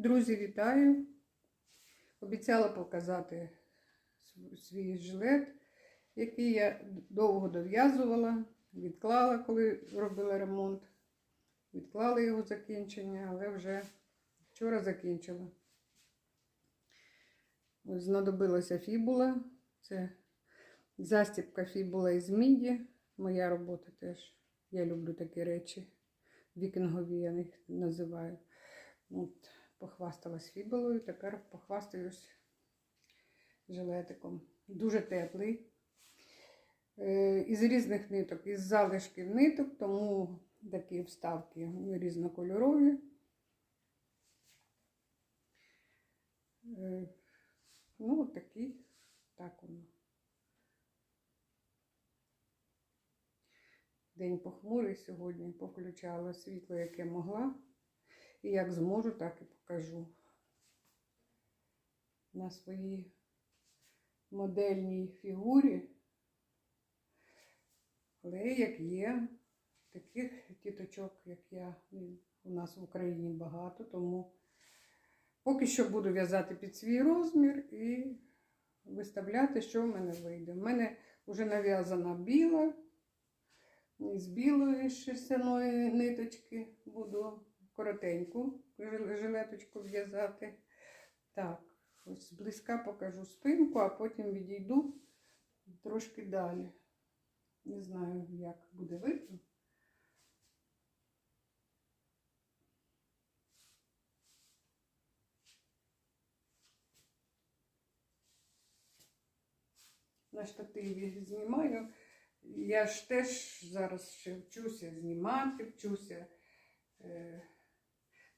Друзі, вітаю! Обіцяла показати свій жилет, який я довго дов'язувала, відклала, коли робила ремонт. Відклала його закінчення, але вже вчора закінчила. Ось знадобилася фібула. Це застібка фібула із міді. Моя робота теж. Я люблю такі речі. Вікінгові я їх називаю. От, похвасталась фібулою, тепер похвастаюсь жилетиком. Дуже теплий. Е, Із різних ниток, із залишків ниток, тому такі вставки різнокольорові. Е, Ну, от так воно. День похмурий сьогодні, повключала світло, яке могла. І як зможу, так і покажу на своїй модельній фігурі. Але як є, таких тіточок, як я, у нас в Україні багато, тому поки що буду в'язати під свій розмір і виставляти, що в мене вийде. У мене вже нав'язана біла, з білої шерстяної ниточки буду коротеньку жилеточку в'язати. Так, ось зблизька покажу спинку, а потім відійду трошки далі. Не знаю, як буде видно. На штативі знімаю. Я ж теж зараз ще вчуся знімати, вчуся. Е,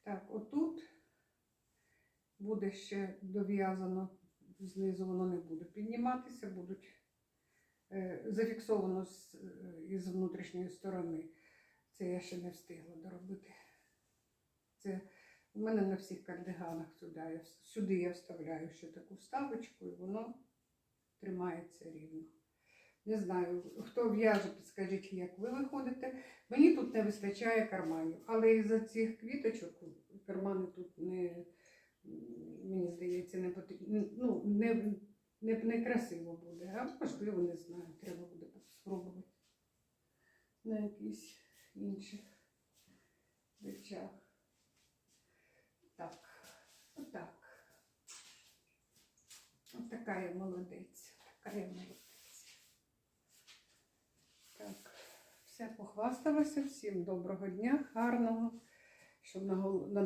так, отут буде ще дов'язано, знизу воно не буде підніматися, будуть е, зафіксовано е, із внутрішньої сторони. Це я ще не встигла доробити. Це у мене на всіх кардиганах сюди сюди я вставляю ще таку вставочку, і воно тримається рівно. Не знаю, хто в'яже, підскажіть, як ви виходите. Мені тут не вистачає карманів, але із-за цих квіточок кармани тут не, мені здається, не потрібно. Ну, не, не, не красиво буде, а можливо, не знаю. Треба буде спробувати на якісь інших речах. Так, отак. От така я молодець. Така я молодець. Так, все похвасталася. Всім доброго дня, гарного, щоб на, гол- на